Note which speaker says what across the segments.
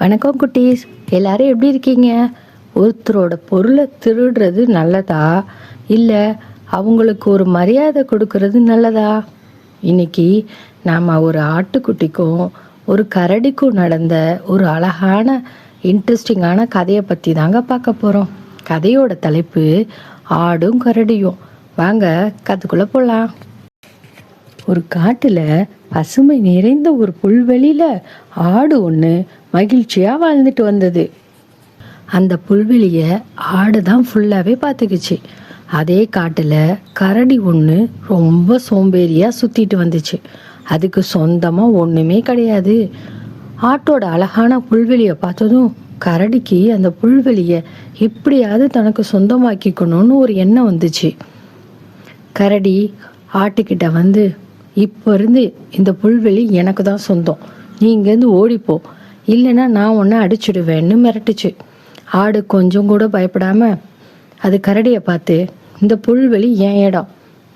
Speaker 1: வணக்கம் குட்டீஸ். எல்லாரும் எப்படி இருக்கீங்க? ஒருத்தரோட பொருளை திருடுறது நல்லதா? இல்லை அவங்களுக்கு ஒரு மரியாதை கொடுக்கறது நல்லதா? இன்னைக்கு நாம் ஒரு ஆட்டுக்குட்டிக்கும் ஒரு கரடிக்கும் நடந்த ஒரு அழகான இன்ட்ரெஸ்டிங்கான கதையை பற்றி தாங்க பார்க்க போகிறோம் கதையோட தலைப்பு ஆடும் கரடியும். வாங்க கற்றுக்குள்ளே போகலாம் ஒரு காட்டுல பசுமை நிறைந்த ஒரு புல்வெளியில ஆடு ஒன்று மகிழ்ச்சியா வாழ்ந்துட்டு வந்தது. அந்த புல்வெளிய ஆடு தான் ஃபுல்லாவே பார்த்துக்குச்சு. அதே காட்டுல கரடி ஒன்று ரொம்ப சோம்பேறியா சுத்திட்டு வந்துச்சு. அதுக்கு சொந்தமா ஒண்ணுமே கிடையாது. ஆட்டோட அழகான புல்வெளியை பார்த்ததும் கரடிக்கு அந்த புல்வெளியை எப்படியாவது தனக்கு சொந்தமாக்கிக்கணும்னு ஒரு எண்ணம் வந்துச்சு. கரடி ஆட்டுக்கிட்ட வந்து இப்போ இருந்து இந்த புல்வெளி எனக்கு தான் சொந்தம். நீ இங்கேருந்து ஓடிப்போ. இல்லைன்னா நான் உன்னை அடிச்சிடுவேன்னு மிரட்டுச்சு. ஆடு கொஞ்சம் கூட பயப்படாமல் அது கரடியை பார்த்து இந்த புல்வெளி என் இடம்.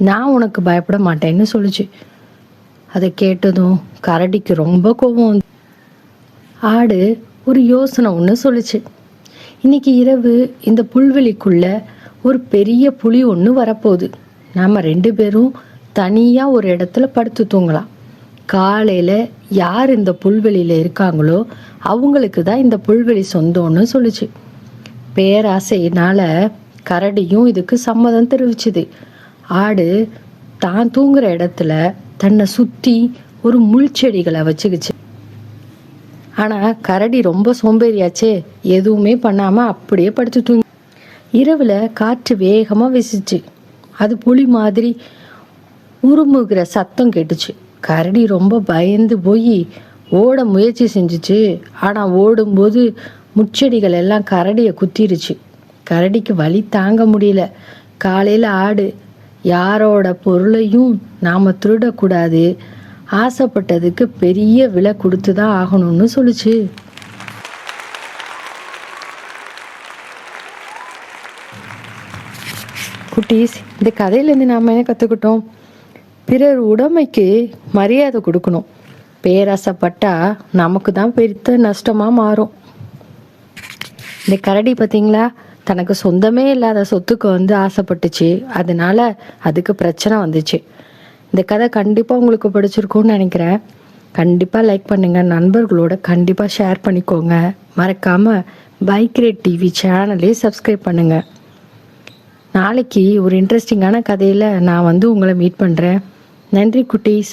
Speaker 1: நான் உனக்கு பயப்பட மாட்டேன்னு சொல்லுச்சு. அதை கேட்டதும் கரடிக்கு ரொம்ப கோபம் ஆடு ஒரு யோசனை ஒன்று சொல்லுச்சு. இன்னைக்கு இரவு இந்த புல்வெளிக்குள்ள ஒரு பெரிய புலி ஒன்று வரப்போகுது. நாம் ரெண்டு பேரும் தனியாக ஒரு இடத்துல படுத்து தூங்கலாம். காலையில் யார் இந்த புல்வெளியில் இருக்காங்களோ அவங்களுக்கு தான் இந்த புல்வெளி சொந்தம்னு சொல்லுச்சு. பேராசையினால கரடியும் இதுக்கு சம்மதம் தெரிவிச்சுது. ஆடு தான் தூங்குற இடத்துல தன்னை சுற்றி ஒரு முள் செடிகளை வச்சுக்கிச்சு. ஆனால் கரடி ரொம்ப சோம்பேறியாச்சே எதுவுமே பண்ணாமல் அப்படியே படுத்து தூங்கி. இரவில் காற்று வேகமாக விசிச்சு. அது புலி மாதிரி உருமுகிற சத்தம் கேட்டுச்சு. கரடி ரொம்ப பயந்து போய் ஓட முயற்சி செஞ்சுச்சு. ஆனால் ஓடும்போது முச்செடிகள் எல்லாம் கரடியை குத்திருச்சு. கரடிக்கு வலி தாங்க முடியல. காலையில் ஆடு யாரோட பொருளையும் நாம் திருடக்கூடாது. ஆசைப்பட்டதுக்கு பெரிய விலை கொடுத்து தான் ஆகணும்னு சொல்லுச்சு. குட்டீஸ் இந்த கதையிலேருந்து நாம் என்ன கற்றுக்கிட்டோம் பிறர் உடமைக்கு மரியாதை கொடுக்கணும். பேராசைப்பட்டா நமக்கு தான் பெருத்த நஷ்டமாக மாறும். இந்த கரடி பார்த்தீங்களா தனக்கு சொந்தமே இல்லாத சொத்துக்கு வந்து ஆசைப்பட்டுச்சு. அதனால அதுக்கு பிரச்சனை வந்துச்சு. இந்த கதை கண்டிப்பாக உங்களுக்கு பிடிச்சிருக்கும்னு நினைக்கிறேன். கண்டிப்பாக லைக் பண்ணுங்கள் நண்பர்களோட கண்டிப்பாக ஷேர் பண்ணிக்கோங்க. மறக்காமல் பைக் ரேட் டிவி சேனலே சப்ஸ்கிரைப் பண்ணுங்கள் நாளைக்கு ஒரு இன்ட்ரெஸ்டிங்கான கதையில் நான் வந்து உங்களை மீட் பண்ணுறேன் நன்றி குட்டீஸ்.